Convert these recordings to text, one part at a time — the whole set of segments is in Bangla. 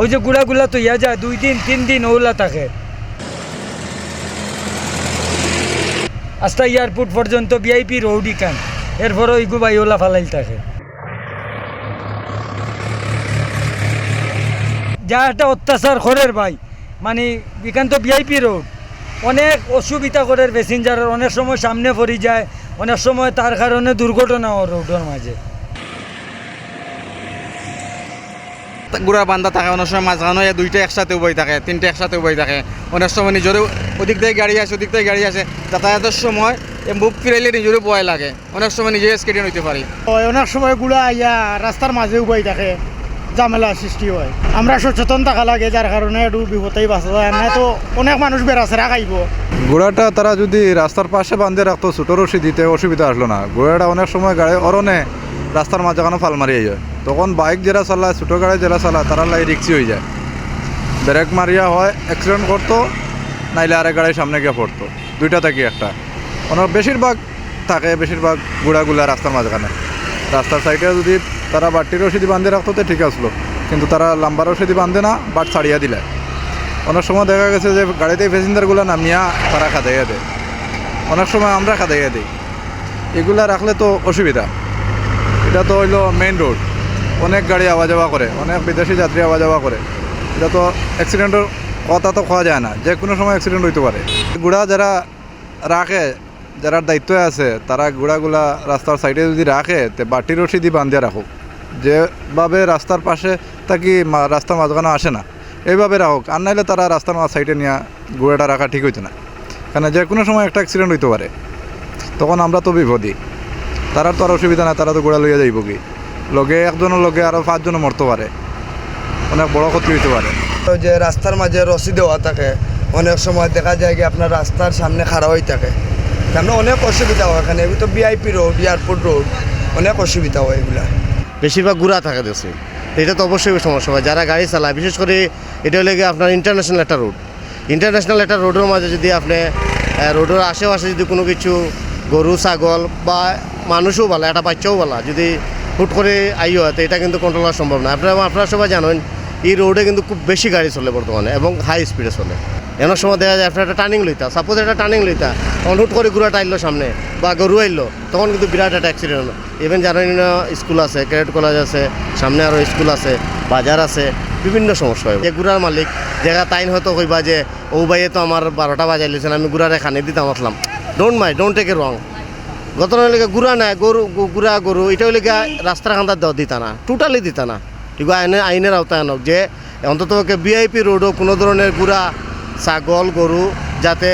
ওই যে গুড়াগুলা তো ইয়া যায়, দুই দিন, তিন দিন ওগুলা থাকে। আস্তা এয়ারপোর্ট পর্যন্ত ভিআইপি রৌডি কান? এরপরে ওই গুবাই ওলা ফালাইল থাকে। যা একটা অত্যাচার করের ভাই। মানে এখান তো ভিআইপি রোড। অনেক অসুবিধা করে প্যাসেঞ্জারের অনেক সময় সামনে পড়ি যায়, অনেক সময় তার কারণে দুর্ঘটনা রোডের মাঝে। গুড়া বান্ধা থাকে অনেক সময় মাঝখানে দুইটা একসাথে উবাই থাকে তিনটা একসাথে উবাই থাকে। অনেক সময় নিজেরও ওদিক থেকে গাড়ি আসে ওদিক থেকে গাড়ি আসে যাতায়াতের সময় মুখ ফিরাইলে নিজেরও ভয় লাগে। অনেক সময় নিজে স্কেডিয়ান হইতে পারি। হয় অনেক সময় গুড়া ইয়া রাস্তার মাঝে উবাই থাকে ঝামেলা সৃষ্টি হয়। আমরা সচেতন থাকা লাগে যার কারণে একটু বিপদেই বাঁচা যায় না তো অনেক মানুষ বেড়াছে রাখাইব ঘোড়াটা তারা যদি রাস্তার পাশে বাঁধে রাখতো ছোটো রশি দিতে অসুবিধা আসলো না। ঘোড়াটা অনেক সময় গাড়ি অরণে রাস্তার মাঝখানে ফাল মারিয়ে যায়। তখন বাইক যারা চালায়, ছোটো গাড়ি যারা চালায় তারা লাই রিক্সি হয়ে যায়। ব্রেক মারিয়া হয় অ্যাক্সিডেন্ট করতো, নাইলে আরেক গাড়ির সামনে গিয়ে পড়তো। দুইটা থাকি একটা। অনেক বেশিরভাগ থাকে, বেশিরভাগ ঘোড়াগুলা রাস্তার মাঝখানে। রাস্তার সাইডে যদি তারা বাট্টির রশিদি বাঁধে রাখতো, তো ঠিক আসলো। কিন্তু তারা লাম্বা রশিদি বাঁধে না, বাট ছাড়িয়া দিলে। অনেক সময় দেখা গেছে যে গাড়িতে প্যাসেঞ্জারগুলো নামিয়া তারা খাদাইয়া দেয়। অনেক সময় আমরা খাদাইয়া দিই। এগুলা রাখলে তো অসুবিধা। এটা তো হইল মেইন রোড অনেক গাড়ি আওয়া যাওয়া করে, অনেক বিদেশি যাত্রী আওয়া যাওয়া করে। এটা তো অ্যাক্সিডেন্টের কথা তো খাওয়া যায় না যে কোনো সময় অ্যাক্সিডেন্ট হইতে পারে। গুড়া যারা রাখে, যারা দায়িত্বে আছে, তারা গুড়াগুলা রাস্তার সাইডে যদি রাখে, তে বাটি রশি দিয়ে বান্ধিয়া রাখুক। যেভাবে রাস্তার পাশে মা- রাস্তার মাঝখানে আসে না, এইভাবে রাখুক। আর নাইলে তারা রাস্তার মাঝ সাইডে নিয়ে গুড়াটা রাখা ঠিক হইতো না। কারণ যে কোনো সময় একটা অ্যাক্সিডেন্ট হইতে পারে। তখন আমরা তো বিপদী। তারা তো আর অসুবিধা না তারা তো গোড়া লইয়া যাইব কি? লগে একজনের লগে আরও পাঁচজনও মরতে পারে। অনেক বড় ক্ষতি হইতে পারে। যে রাস্তার মাঝে রশি দেওয়া থাকে অনেক সময় দেখা যায় কি আপনার রাস্তার সামনে খাড়া হয়ে থাকে। তার অনেক অসুবিধা হয় এখানে এগুলো তো বিআইপি রোড এয়ারপোর্ট রোড অনেক অসুবিধা হয় এগুলা। বেশিরভাগ গুড়া থাকে দেশে এটা তো অবশ্যই সমস্যা হয় যারা গাড়ি চালায় বিশেষ করে এটা হলে গিয়ে আপনার ইন্টারন্যাশনাল একটা রোড ইন্টারন্যাশনাল একটা রোডের মাঝে যদি আপনি রোডের আশেপাশে যদি কোনো কিছু গরু, ছাগল বা মানুষও বলা একটা বাচ্চাও বলা যদি হুট করে আইও তো এটা কিন্তু কন্ট্রোল করা সম্ভব না। আপনারা আপনারা সবাই জানেন, এই রোডে কিন্তু খুব বেশি গাড়ি চলে বর্তমানে এবং হাই স্পিডে চলে। এমন সময় দেখা যায়, আপনার একটা টার্নিং লইতা। সাপোজ একটা টার্নিং লইতা, তখন হুট করে ঘুরাটা আইলো সামনে বা গরু আইলো, তখন কিন্তু বিরাট একটা অ্যাক্সিডেন্ট হলো ইভেন জানেন স্কুল আছে ক্যাডেট কলেজ আছে, সামনে আরও স্কুল আছে, বাজার আছে, বিভিন্ন সমস্যা হয়। যে গুড়ার মালিক জায়গা তাইন হয়তো কইবা যে, ও ভাইয়ে তো আমার বারোটা বাজাই লিছেন আমি গুড়ারে খানি দিতাম, আসলাম। Don't my don't take a wrong গত লেগে গুড়া নাই, গরু গুড়া গরু এটা হলে রাস্তার খান্দার দেওয়া দিতা না টোটালি দিতা না। ঠিক আইনের আইনের আওতায় আনক যে অন্তত বিআইপি রোডও কোনো ধরনের গুড়া, ছাগল, গরু যাতে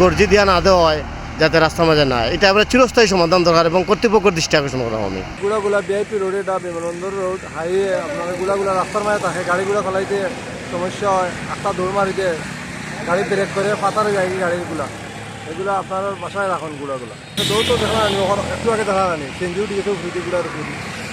গর্জি দিয়া না দেওয়া হয় যাতে রাস্তার মাঝে না। এটা আমরা চিরস্থায়ী সমাধান দরকার এবং কর্তৃপক্ষের দৃষ্টি আকর্ষণ করা আমি। গুড়াগুলা বিআইপি রোড এটা বিমানবন্দর রোড হাইওয়ে আপনার গুড়াগুলা রাস্তার মাঝে থাকে, গাড়িগুলা চালাইতে সমস্যা হয় একটা দৌড় মারিতে গাড়ি ব্রেক করে ফাতার যায় গাড়িগুলা। এগুলা আপনার বাসায় রাখুন গুঁড়াগুলো। দৌড় তো দেখা একটু আগে দেখা আনি সেঞ্জুরি দিয়েছে ফ্রিতে গুড়ার ফ্রি